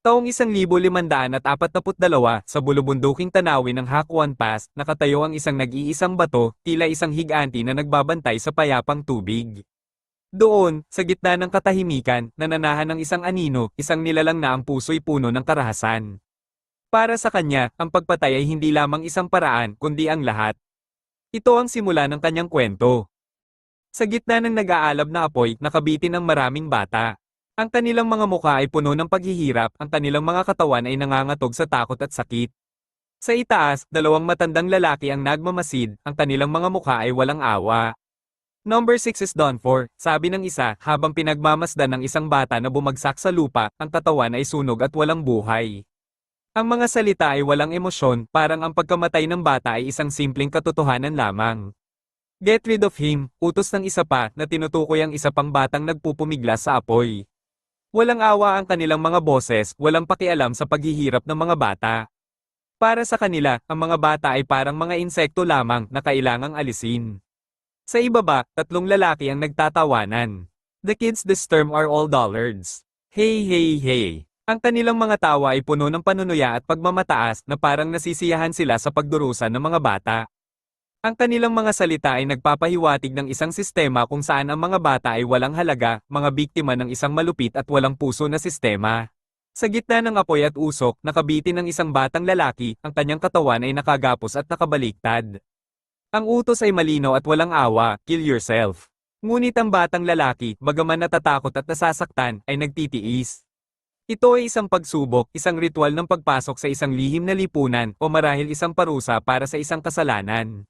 Taong 1542 sa bulubunduking tanawin ng Hakwan Pass, nakatayo ang isang nag-iisang bato, tila isang higanti na nagbabantay sa payapang tubig. Doon, sa gitna ng katahimikan, nananahan ng isang anino, isang nilalang na ang puso'y puno ng karahasan. Para sa kanya, ang pagpatay ay hindi lamang isang paraan, kundi ang lahat. Ito ang simula ng kanyang kwento. Sa gitna ng nag-aalab na apoy, nakabitin ang maraming bata. Ang kanilang mga mukha ay puno ng paghihirap, ang kanilang mga katawan ay nangangatog sa takot at sakit. Sa itaas, dalawang matandang lalaki ang nagmamasid, ang kanilang mga mukha ay walang awa. Number 6 is done for, sabi ng isa, habang pinagmamasdan ng isang bata na bumagsak sa lupa, ang katawan ay sunog at walang buhay. Ang mga salita ay walang emosyon, parang ang pagkamatay ng bata ay isang simpleng katotohanan lamang. Get rid of him, utos ng isa pa na tinutukoy ang isa pang batang nagpupumiglas sa apoy. Walang awa ang kanilang mga boses, walang pakialam sa paghihirap ng mga bata. Para sa kanila, ang mga bata ay parang mga insekto lamang na kailangang alisin. Sa ibaba, tatlong lalaki ang nagtatawanan. The kids this term are all dollards. Hey hey hey. Ang kanilang mga tawa ay puno ng panunuya at pagmamataas na parang nasisiyahan sila sa pagdurusa ng mga bata. Ang kanilang mga salita ay nagpapahiwatig ng isang sistema kung saan ang mga bata ay walang halaga, mga biktima ng isang malupit at walang puso na sistema. Sa gitna ng apoy at usok, nakabitin ng isang batang lalaki, ang kanyang katawan ay nakagapos at nakabaliktad. Ang utos ay malinaw at walang awa, kill yourself. Ngunit ang batang lalaki, bagaman natatakot at nasasaktan, ay nagtitiis. Ito ay isang pagsubok, isang ritual ng pagpasok sa isang lihim na lipunan o marahil isang parusa para sa isang kasalanan.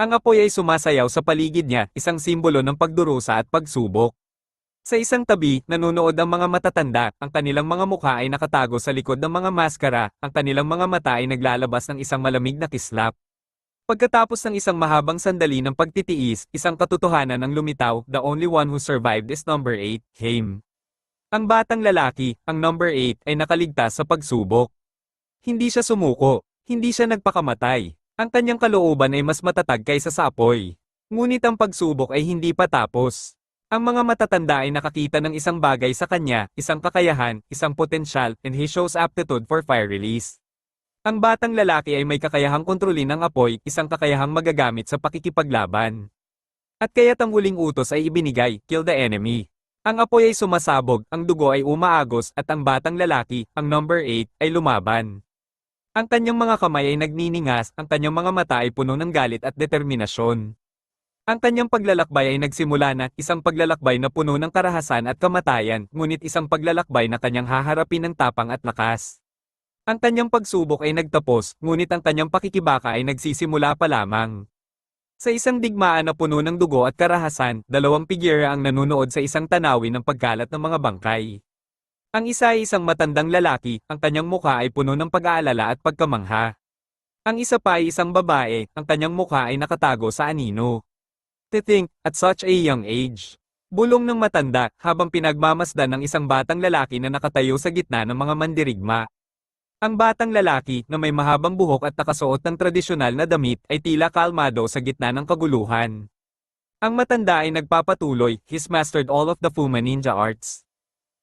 Ang apoy ay sumasayaw sa paligid niya, isang simbolo ng pagdurusa at pagsubok. Sa isang tabi, nanonood ang mga matatanda, ang kanilang mga mukha ay nakatago sa likod ng mga maskara, ang kanilang mga mata ay naglalabas ng isang malamig na kislap. Pagkatapos ng isang mahabang sandali ng pagtitiis, isang katotohanan ang lumitaw, the only one who survived is number 8, Haim. Ang batang lalaki, ang number 8, ay nakaligtas sa pagsubok. Hindi siya sumuko, hindi siya nagpakamatay, ang kanyang kalooban ay mas matatag kaysa sa apoy. Ngunit ang pagsubok ay hindi pa tapos. Ang mga matatanda ay nakakita ng isang bagay sa kanya, isang kakayahan, isang potensyal, and he shows aptitude for fire release. Ang batang lalaki ay may kakayahang kontrolin ang apoy, isang kakayahang magagamit sa pakikipaglaban. At kaya't ang huling utos ay ibinigay, kill the enemy. Ang apoy ay sumasabog, ang dugo ay umaagos, at ang batang lalaki, ang number 8, ay lumaban. Ang kanyang mga kamay ay nagniningas, ang kanyang mga mata ay puno ng galit at determinasyon. Ang kanyang paglalakbay ay nagsimula na isang paglalakbay na puno ng karahasan at kamatayan, ngunit isang paglalakbay na kanyang haharapin ng tapang at lakas. Ang kanyang pagsubok ay nagtapos, ngunit ang kanyang pakikibaka ay nagsisimula pa lamang. Sa isang digmaan na puno ng dugo at karahasan, dalawang pigyera ang nanunood sa isang tanawin ng pagkalat ng mga bangkay. Ang isa ay isang matandang lalaki, ang kanyang mukha ay puno ng pag-aalala at pagkamangha. Ang isa pa ay isang babae, ang kanyang mukha ay nakatago sa anino. To think, at such a young age. Bulong ng matanda, habang pinagmamasdan ng isang batang lalaki na nakatayo sa gitna ng mga mandirigma. Ang batang lalaki, na may mahabang buhok at nakasuot ng tradisyonal na damit, ay tila kalmado sa gitna ng kaguluhan. Ang matanda ay nagpapatuloy, he's mastered all of the Fuma ninja arts.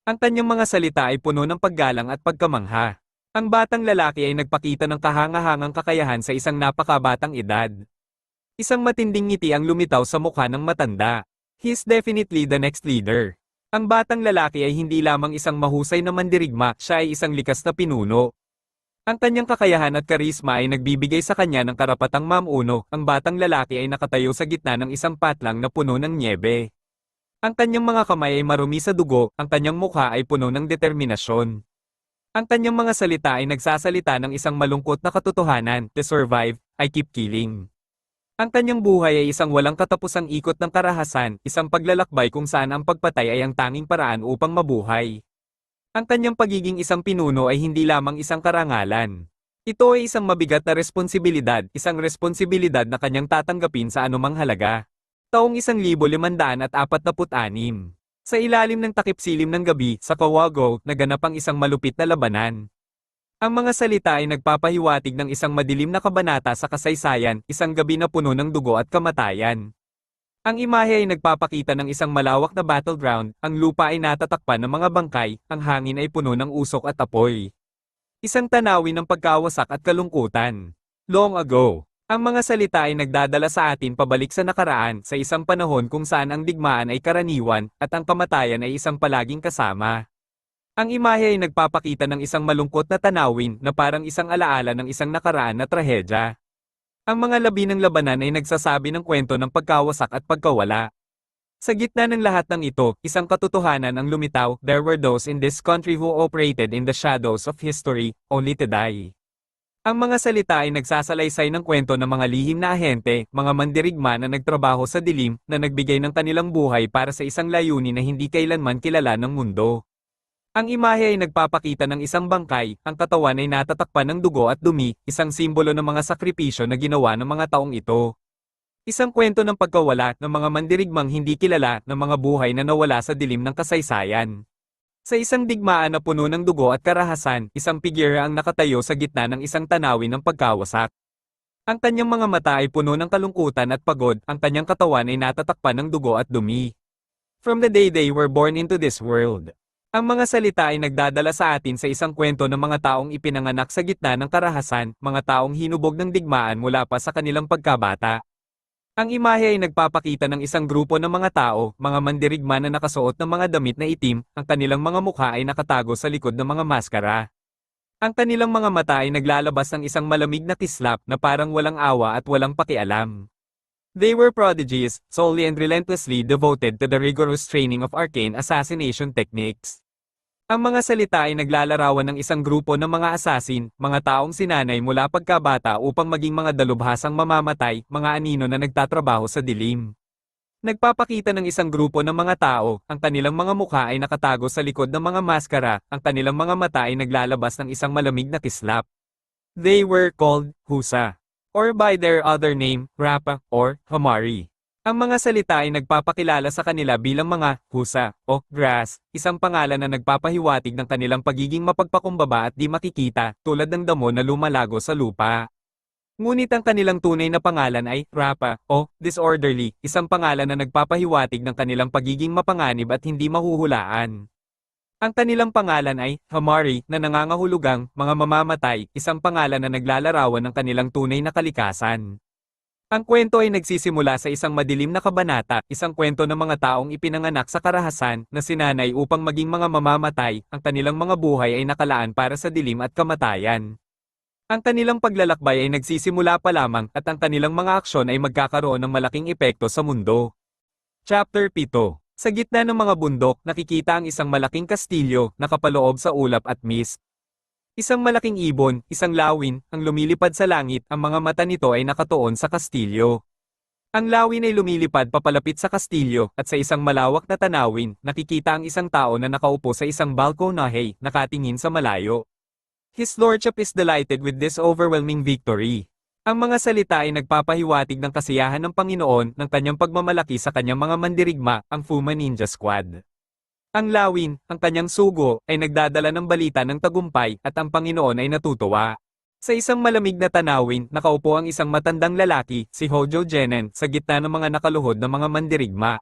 Ang kanyang mga salita ay puno ng paggalang at pagkamangha. Ang batang lalaki ay nagpakita ng kahangahangang kakayahan sa isang napakabatang edad. Isang matinding ngiti ang lumitaw sa mukha ng matanda. He is definitely the next leader. Ang batang lalaki ay hindi lamang isang mahusay na mandirigma, siya ay isang likas na pinuno. Ang kanyang kakayahan at karisma ay nagbibigay sa kanya ng karapatang mamuno, ang batang lalaki ay nakatayo sa gitna ng isang patlang na puno ng niebe. Ang kanyang mga kamay ay marumi sa dugo, ang kanyang mukha ay puno ng determinasyon. Ang kanyang mga salita ay nagsasalita ng isang malungkot na katotohanan, to survive, I keep killing. Ang kanyang buhay ay isang walang katapusang ikot ng karahasan, isang paglalakbay kung saan ang pagpatay ay ang tanging paraan upang mabuhay. Ang kanyang pagiging isang pinuno ay hindi lamang isang karangalan. Ito ay isang mabigat na responsibilidad, isang responsibilidad na kanyang tatanggapin sa anumang halaga. Taong 1546. Sa ilalim ng takip silim ng gabi, sa Kawago, naganap ang isang malupit na labanan. Ang mga salita ay nagpapahiwatig ng isang madilim na kabanata sa kasaysayan, isang gabi na puno ng dugo at kamatayan. Ang imahe ay nagpapakita ng isang malawak na battleground, ang lupa ay natatakpan ng mga bangkay, ang hangin ay puno ng usok at apoy. Isang tanawin ng pagkawasak at kalungkutan. Long ago, ang mga salita ay nagdadala sa atin pabalik sa nakaraan sa isang panahon kung saan ang digmaan ay karaniwan at ang kamatayan ay isang palaging kasama. Ang imahe ay nagpapakita ng isang malungkot na tanawin na parang isang alaala ng isang nakaraan na trahedya. Ang mga labi ng labanan ay nagsasabi ng kwento ng pagkawasak at pagkawala. Sa gitna ng lahat ng ito, isang katotohanan ang lumitaw, there were those in this country who operated in the shadows of history, only to die. Ang mga salita ay nagsasalaysay ng kwento ng mga lihim na ahente, mga mandirigma na nagtrabaho sa dilim, na nagbigay ng kanilang buhay para sa isang layunin na hindi kailanman kilala ng mundo. Ang imahe ay nagpapakita ng isang bangkay, ang katawan ay natatakpan ng dugo at dumi, isang simbolo ng mga sakripisyo na ginawa ng mga taong ito. Isang kwento ng pagkawala ng mga mandirigmang hindi kilala ng mga buhay na nawala sa dilim ng kasaysayan. Sa isang digmaan na puno ng dugo at karahasan, isang figura ang nakatayo sa gitna ng isang tanawin ng pagkawasak. Ang kanyang mga mata ay puno ng kalungkutan at pagod, ang kanyang katawan ay natatakpan ng dugo at dumi. From the day they were born into this world, ang mga salita ay nagdadala sa atin sa isang kwento ng mga taong ipinanganak sa gitna ng karahasan, mga taong hinubog ng digmaan mula pa sa kanilang pagkabata. Ang imahe ay nagpapakita ng isang grupo ng mga tao, mga mandirigma na nakasuot ng mga damit na itim, ang kanilang mga mukha ay nakatago sa likod ng mga maskara. Ang kanilang mga mata ay naglalabas ng isang malamig na kislap na parang walang awa at walang pakialam. They were prodigies, solely and relentlessly devoted to the rigorous training of arcane assassination techniques. Ang mga salita ay naglalarawan ng isang grupo ng mga asasin, mga taong sinanay mula pagkabata upang maging mga dalubhasang mamamatay, mga anino na nagtatrabaho sa dilim. Nagpapakita ng isang grupo ng mga tao, ang kanilang mga mukha ay nakatago sa likod ng mga maskara, ang kanilang mga mata ay naglalabas ng isang malamig na kislap. They were called Husa or by their other name, Rapa, or Hamari. Ang mga salita ay nagpapakilala sa kanila bilang mga husa o grass, isang pangalan na nagpapahiwatig ng kanilang pagiging mapagpakumbaba at di makikita, tulad ng damo na lumalago sa lupa. Ngunit ang kanilang tunay na pangalan ay Rapa o disorderly, isang pangalan na nagpapahiwatig ng kanilang pagiging mapanganib at hindi mahuhulaan. Ang kanilang pangalan ay Hamari na nangangahulugang mga mamamatay, isang pangalan na naglalarawan ng kanilang tunay na kalikasan. Ang kwento ay nagsisimula sa isang madilim na kabanata, isang kwento ng mga taong ipinanganak sa karahasan na sinanay upang maging mga mamamatay, ang kanilang mga buhay ay nakalaan para sa dilim at kamatayan. Ang kanilang paglalakbay ay nagsisimula pa lamang at ang kanilang mga aksyon ay magkakaroon ng malaking epekto sa mundo. Chapter 7 sa gitna ng mga bundok, nakikita ang isang malaking kastilyo, nakapaloob sa ulap at mist. Isang malaking ibon, isang lawin, ang lumilipad sa langit, ang mga mata nito ay nakatuon sa kastilyo. Ang lawin ay lumilipad papalapit sa kastilyo, at sa isang malawak na tanawin, nakikita ang isang tao na nakaupo sa isang balkonahe, nakatingin sa malayo. His lordship is delighted with this overwhelming victory. Ang mga salita ay nagpapahiwatig ng kasiyahan ng Panginoon ng kanyang pagmamalaki sa kanyang mga mandirigma, ang Fuma Ninja Squad. Ang lawin, ang kanyang sugo, ay nagdadala ng balita ng tagumpay at ang Panginoon ay natutuwa. Sa isang malamig na tanawin, nakaupo ang isang matandang lalaki, si Hojo Jenen, sa gitna ng mga nakaluhod na mga mandirigma.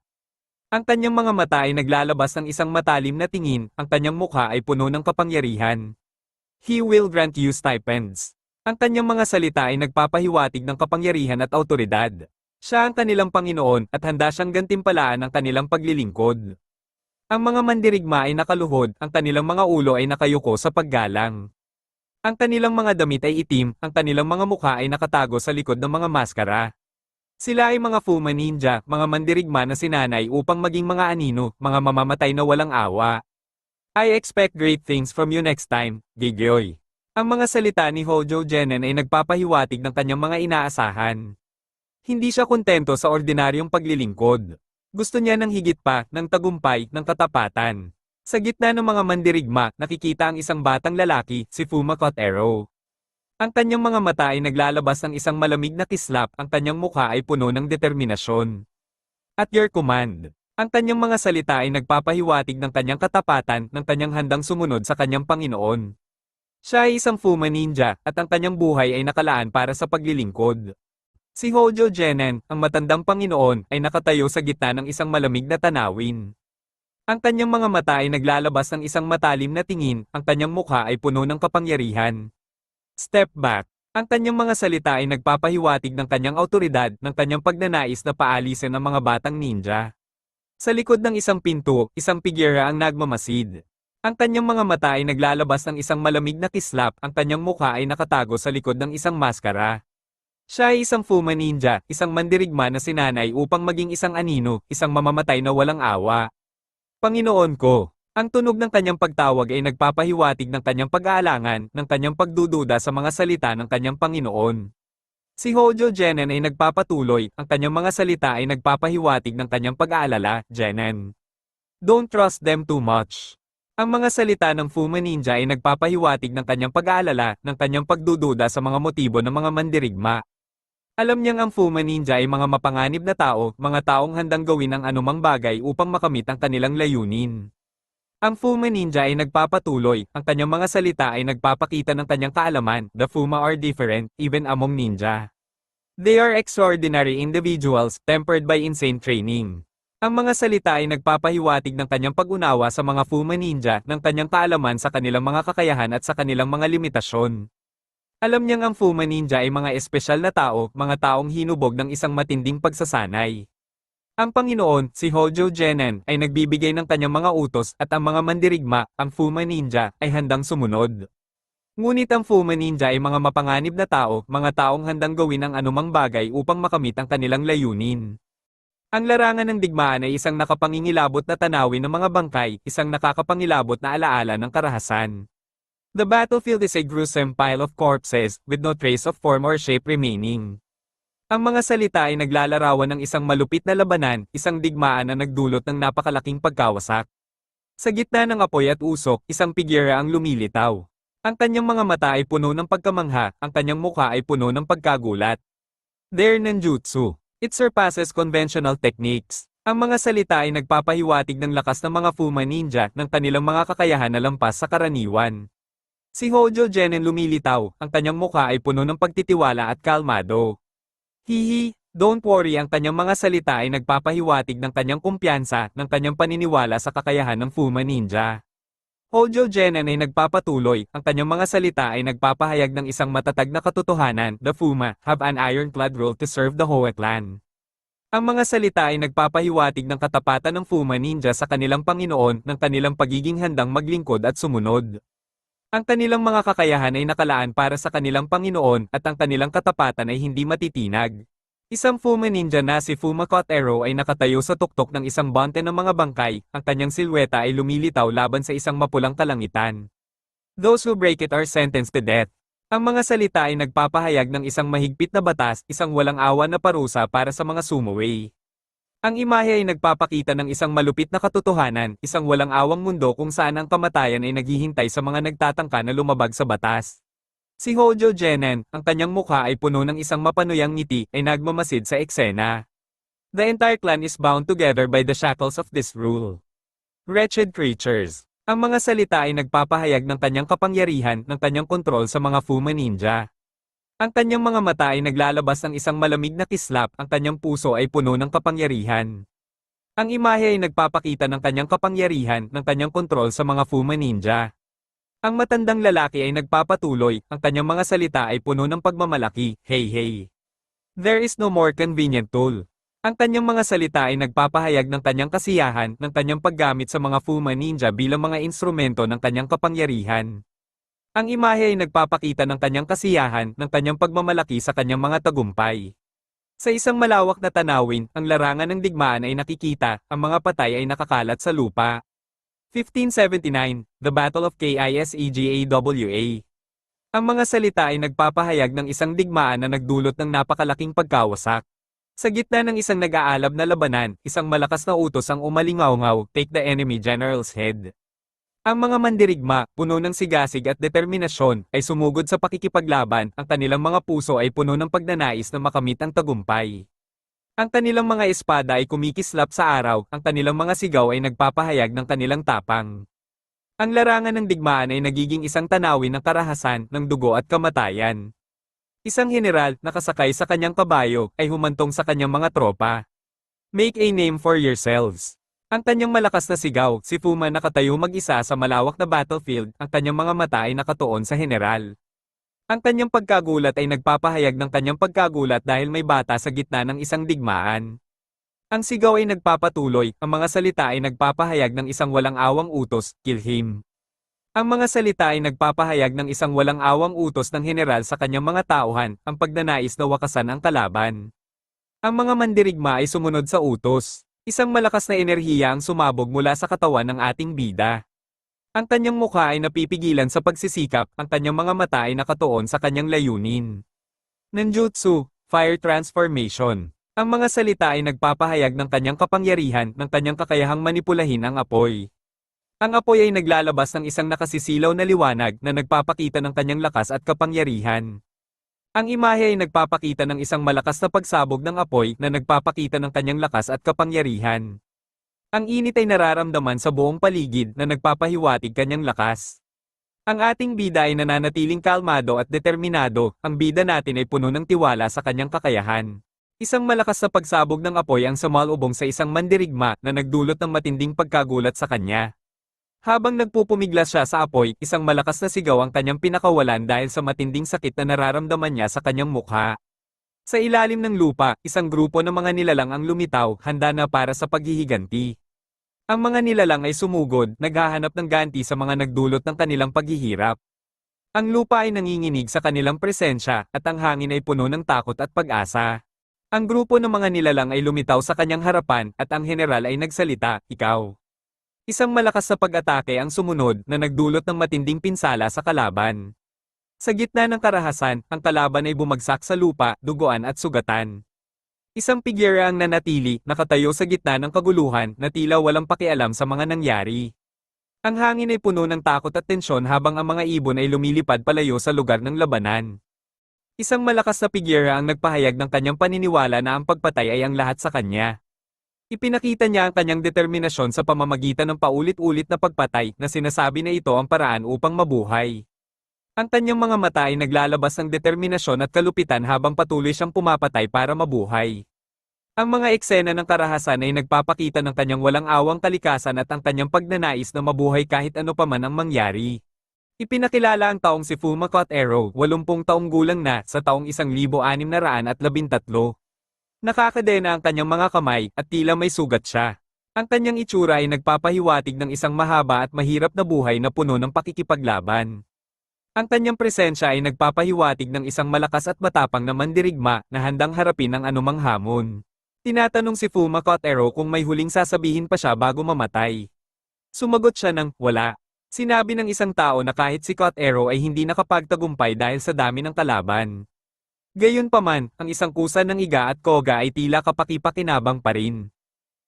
Ang kanyang mga mata ay naglalabas ng isang matalim na tingin, ang kanyang mukha ay puno ng kapangyarihan. He will grant you stipends. Ang kanyang mga salita ay nagpapahiwatig ng kapangyarihan at autoridad. Siya ang kanilang Panginoon at handa siyang gantimpalaan ang kanilang paglilingkod. Ang mga mandirigma ay nakaluhod, ang kanilang mga ulo ay nakayuko sa paggalang. Ang kanilang mga damit ay itim, ang kanilang mga mukha ay nakatago sa likod ng mga maskara. Sila ay mga Fuma Ninja, mga mandirigma na sinanay upang maging mga anino, mga mamamatay na walang awa. I expect great things from you next time, Gigyoy. Ang mga salita ni Hojo Jenen ay nagpapahiwatig ng kanyang mga inaasahan. Hindi siya kontento sa ordinaryong paglilingkod. Gusto niya ng higit pa, ng tagumpay, ng katapatan. Sa gitna ng mga mandirigma, nakikita ang isang batang lalaki, si Fuma Kotero. Ang kanyang mga mata ay naglalabas ng isang malamig na kislap, ang kanyang mukha ay puno ng determinasyon. At your command. Ang kanyang mga salita ay nagpapahiwatig ng kanyang katapatan, ng kanyang handang sumunod sa kanyang Panginoon. Siya ay isang Fuma ninja, at ang kanyang buhay ay nakalaan para sa paglilingkod. Si Hojo Jenen, ang matandang Panginoon, ay nakatayo sa gitna ng isang malamig na tanawin. Ang kanyang mga mata ay naglalabas ng isang matalim na tingin, ang kanyang mukha ay puno ng kapangyarihan. Step back. Ang kanyang mga salita ay nagpapahiwatig ng kanyang autoridad ng kanyang pagnanais na paalisin ang mga batang ninja. Sa likod ng isang pinto, isang pigira ang nagmamasid. Ang kanyang mga mata ay naglalabas ng isang malamig na kislap, ang kanyang mukha ay nakatago sa likod ng isang maskara. Siya ay isang Fuma ninja, isang mandirigma na sinanay upang maging isang anino, isang mamamatay na walang awa. Panginoon ko, ang tunog ng kanyang pagtawag ay nagpapahiwatig ng kanyang pag-aalangan, ng kanyang pagdududa sa mga salita ng kanyang Panginoon. Si Hojo Jenen ay nagpapatuloy, ang kanyang mga salita ay nagpapahiwatig ng kanyang pag-aalala, Jenen. Don't trust them too much. Ang mga salita ng Fuma Ninja ay nagpapahiwatig ng kanyang pag-aalala, ng kanyang pagdududa sa mga motibo ng mga mandirigma. Alam niyang ang Fuma Ninja ay mga mapanganib na tao, mga taong handang gawin ang anumang bagay upang makamit ang kanilang layunin. Ang Fuma Ninja ay nagpapatuloy, ang kanyang mga salita ay nagpapakita ng kanyang kaalaman, the Fuma are different, even among ninja. They are extraordinary individuals, tempered by insane training. Ang mga salita ay nagpapahiwatig ng kanyang pag-unawa sa mga Fuma Ninja, ng kanyang kaalaman sa kanilang mga kakayahan at sa kanilang mga limitasyon. Alam niyang ang Fuma Ninja ay mga espesyal na tao, mga taong hinubog ng isang matinding pagsasanay. Ang Panginoon, si Hojo Jenen, ay nagbibigay ng kanyang mga utos at ang mga mandirigma, ang Fuma Ninja, ay handang sumunod. Ngunit ang Fuma Ninja ay mga mapanganib na tao, mga taong handang gawin ang anumang bagay upang makamit ang kanilang layunin. Ang larangan ng digmaan ay isang nakapangingilabot na tanawin ng mga bangkay, isang nakakapangilabot na alaala ng karahasan. The battlefield is a gruesome pile of corpses, with no trace of form or shape remaining. Ang mga salita ay naglalarawan ng isang malupit na labanan, isang digmaan na nagdulot ng napakalaking pagkawasak. Sa gitna ng apoy at usok, isang pigira ang lumilitaw. Ang kanyang mga mata ay puno ng pagkamangha, ang kanyang mukha ay puno ng pagkagulat. There ninjutsu. It surpasses conventional techniques. Ang mga salita ay nagpapahiwatig ng lakas ng mga Fuma Ninja ng kanilang mga kakayahan na lampas sa karaniwan. Si Hojo Jenen lumilitaw, ang kanyang mukha ay puno ng pagtitiwala at kalmado. Hihi, don't worry ang kanyang mga salita ay nagpapahiwatig ng kanyang kumpiyansa, ng kanyang paniniwala sa kakayahan ng Fuma Ninja. Hojo Jenen ay nagpapatuloy, ang kanyang mga salita ay nagpapahayag ng isang matatag na katotohanan, the Fuma, have an ironclad rule to serve the Hoe clan. Ang mga salita ay nagpapahiwatig ng katapatan ng Fuma Ninja sa kanilang Panginoon, ng kanilang pagiging handang maglingkod at sumunod. Ang kanilang mga kakayahan ay nakalaan para sa kanilang Panginoon at ang kanilang katapatan ay hindi matitinag. Isang Fuma ninja na si Fuma Kotero ay nakatayo sa tuktok ng isang bante ng mga bangkay, ang kanyang silweta ay lumilitaw laban sa isang mapulang kalangitan. Those who break it are sentenced to death. Ang mga salita ay nagpapahayag ng isang mahigpit na batas, isang walang awa na parusa para sa mga sumuway. Ang imahe ay nagpapakita ng isang malupit na katotohanan, isang walang awang mundo kung saan ang kamatayan ay naghihintay sa mga nagtatangka na lumabag sa batas. Si Hojo Jenen, ang kanyang mukha ay puno ng isang mapanuyang ngiti, ay nagmamasid sa eksena. The entire clan is bound together by the shackles of this rule. Wretched creatures. Ang mga salita ay nagpapahayag ng kanyang kapangyarihan, ng kanyang kontrol sa mga Fuma Ninja. Ang kanyang mga mata ay naglalabas ng isang malamig na kislap, ang kanyang puso ay puno ng kapangyarihan. Ang imahe ay nagpapakita ng kanyang kapangyarihan, ng kanyang kontrol sa mga Fuma Ninja. Ang matandang lalaki ay nagpapatuloy, ang kanyang mga salita ay puno ng pagmamalaki, hey hey. There is no more convenient tool. Ang kanyang mga salita ay nagpapahayag ng kanyang kasiyahan, ng kanyang paggamit sa mga Fuma Ninja bilang mga instrumento ng kanyang kapangyarihan. Ang imahe ay nagpapakita ng kanyang kasiyahan, ng kanyang pagmamalaki sa kanyang mga tagumpay. Sa isang malawak na tanawin, ang larangan ng digmaan ay nakikita, ang mga patay ay nakakalat sa lupa. 1579, The Battle of KISEGAWA. Ang mga salita ay nagpapahayag ng isang digmaan na nagdulot ng napakalaking pagkawasak. Sa gitna ng isang nag-aalab na labanan, isang malakas na utos ang umalingaw-ngaw, take the enemy general's head. Ang mga mandirigma, puno ng sigasig at determinasyon, ay sumugod sa pakikipaglaban, ang kanilang mga puso ay puno ng pagnanais na makamit ang tagumpay. Ang kanilang mga espada ay kumikislap sa araw, ang kanilang mga sigaw ay nagpapahayag ng kanilang tapang. Ang larangan ng digmaan ay nagiging isang tanawin ng karahasan, ng dugo at kamatayan. Isang general, nakasakay sa kanyang kabayo, ay humantong sa kanyang mga tropa. Make a name for yourselves. Ang kanyang malakas na sigaw, si Fuma nakatayo mag-isa sa malawak na battlefield, ang kanyang mga mata ay nakatuon sa general. Ang kanyang pagkagulat ay nagpapahayag ng kanyang pagkagulat dahil may bata sa gitna ng isang digmaan. Ang sigaw ay nagpapatuloy, ang mga salita ay nagpapahayag ng isang walang awang utos, kill him. Ang mga salita ay nagpapahayag ng isang walang awang utos ng general sa kanyang mga tauhan, ang pagnanais na wakasan ang kalaban. Ang mga mandirigma ay sumunod sa utos. Isang malakas na enerhiya ang sumabog mula sa katawan ng ating bida. Ang kanyang mukha ay napipigilan sa pagsisikap, ang kanyang mga mata ay nakatuon sa kanyang layunin. Ninjutsu, Fire Transformation. Ang mga salita ay nagpapahayag ng kanyang kapangyarihan, ng kanyang kakayahang manipulahin ang apoy. Ang apoy ay naglalabas ng isang nakasisilaw na liwanag na nagpapakita ng kanyang lakas at kapangyarihan. Ang imahe ay nagpapakita ng isang malakas na pagsabog ng apoy na nagpapakita ng kanyang lakas at kapangyarihan. Ang init ay nararamdaman sa buong paligid na nagpapahiwatig kanyang lakas. Ang ating bida ay nananatiling kalmado at determinado, ang bida natin ay puno ng tiwala sa kanyang kakayahan. Isang malakas na pagsabog ng apoy ang sumalubong sa isang mandirigma na nagdulot ng matinding pagkagulat sa kanya. Habang nagpupumiglas siya sa apoy, isang malakas na sigaw ang kanyang pinakawalan dahil sa matinding sakit na nararamdaman niya sa kanyang mukha. Sa ilalim ng lupa, isang grupo ng mga nilalang ang lumitaw, handa na para sa paghihiganti. Ang mga nilalang ay sumugod, naghahanap ng ganti sa mga nagdulot ng kanilang paghihirap. Ang lupa ay nanginginig sa kanilang presensya, at ang hangin ay puno ng takot at pag-asa. Ang grupo ng mga nilalang ay lumitaw sa kanyang harapan, at ang general ay nagsalita, ikaw. Isang malakas na pag-atake ang sumunod na nagdulot ng matinding pinsala sa kalaban. Sa gitna ng karahasan, ang kalaban ay bumagsak sa lupa, duguan at sugatan. Isang pigyera ang nanatili, nakatayo sa gitna ng kaguluhan, na tila walang pakialam sa mga nangyari. Ang hangin ay puno ng takot at tensyon habang ang mga ibon ay lumilipad palayo sa lugar ng labanan. Isang malakas na pigyera ang nagpahayag ng kanyang paniniwala na ang pagpatay ay ang lahat sa kanya. Ipinakita niya ang kanyang determinasyon sa pamamagitan ng paulit-ulit na pagpatay na sinasabi na ito ang paraan upang mabuhay. Ang kanyang mga mata ay naglalabas ng determinasyon at kalupitan habang patuloy siyang pumapatay para mabuhay. Ang mga eksena ng karahasan ay nagpapakita ng kanyang walang awang kalikasan at ang kanyang pagnanais na mabuhay kahit ano pa man ang mangyari. Ipinakilala ang taong si Fumakot Arrow, 80 taong gulang na, sa taong 1613. Nakakadena ang kanyang mga kamay, at tila may sugat siya. Ang kanyang itsura ay nagpapahiwatig ng isang mahaba at mahirap na buhay na puno ng pakikipaglaban. Ang kanyang presensya ay nagpapahiwatig ng isang malakas at matapang na mandirigma na handang harapin ang anumang hamon. Tinatanong si Fuma Kotero kung may huling sasabihin pa siya bago mamatay. Sumagot siya ng, wala. Sinabi ng isang tao na kahit si Kotero ay hindi nakapagtagumpay dahil sa dami ng kalaban. Gayunpaman, ang isang kusa ng Iga at Koga ay tila kapakipakinabang pa rin.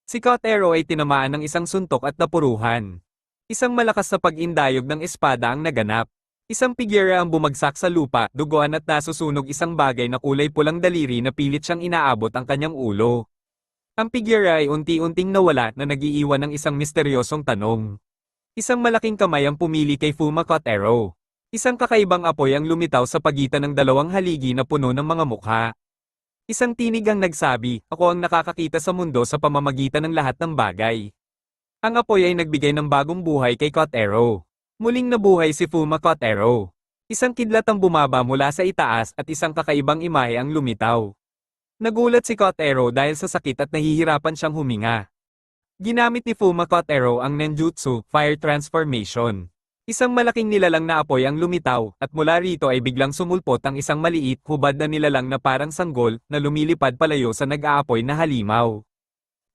Si Kotero ay tinamaan ng isang suntok at napuruhan. Isang malakas na pag-indayog ng espada ang naganap. Isang pigyera ang bumagsak sa lupa, duguan at nasusunog isang bagay na kulay pulang daliri na pilit siyang inaabot ang kanyang ulo. Ang pigyera ay unti-unting nawala na nagiiwan ng isang misteryosong tanong. Isang malaking kamay ang pumili kay Fuma Kotero. Isang kakaibang apoy ang lumitaw sa pagitan ng dalawang haligi na puno ng mga mukha. Isang tinig ang nagsabi, ako ang nakakakita sa mundo sa pamamagitan ng lahat ng bagay. Ang apoy ay nagbigay ng bagong buhay kay Kotero. Muling nabuhay si Fuma Kotero. Isang kidlat ang bumaba mula sa itaas at isang kakaibang imahe ang lumitaw. Nagulat si Kotero dahil sa sakit at nahihirapan siyang huminga. Ginamit ni Fuma Kotero ang Nenjutsu, Fire Transformation. Isang malaking nilalang na apoy ang lumitaw, at mula rito ay biglang sumulpot ang isang maliit, hubad na nilalang na parang sanggol, na lumilipad palayo sa nag-aapoy na halimaw.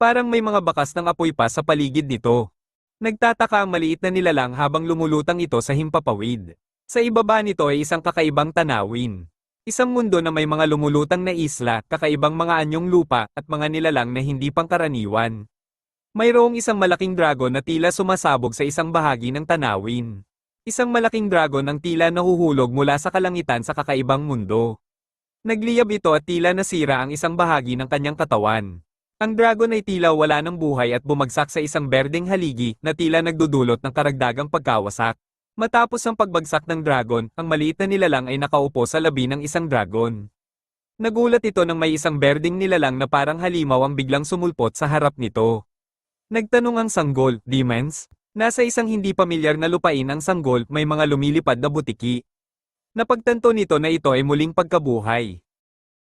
Parang may mga bakas ng apoy pa sa paligid nito. Nagtataka ang maliit na nilalang habang lumulutang ito sa himpapawid. Sa ibaba nito ay isang kakaibang tanawin. Isang mundo na may mga lumulutang na isla, kakaibang mga anyong lupa, at mga nilalang na hindi pangkaraniwan. Mayroong isang malaking dragon na tila sumasabog sa isang bahagi ng tanawin. Isang malaking dragon ang tila nahuhulog mula sa kalangitan sa kakaibang mundo. Nagliyab ito at tila nasira ang isang bahagi ng kanyang katawan. Ang dragon ay tila wala ng buhay at bumagsak sa isang berdeng haligi na tila nagdudulot ng karagdagang pagkawasak. Matapos ang pagbagsak ng dragon, ang maliit na nilalang ay nakaupo sa labi ng isang dragon. Nagulat ito nang may isang berding nilalang na parang halimaw ang biglang sumulpot sa harap nito. Nagtanong ang sanggol, Demons? Nasa isang hindi pamilyar na lupain ang sanggol, may mga lumilipad na butiki. Napagtanto nito na ito ay muling pagkabuhay.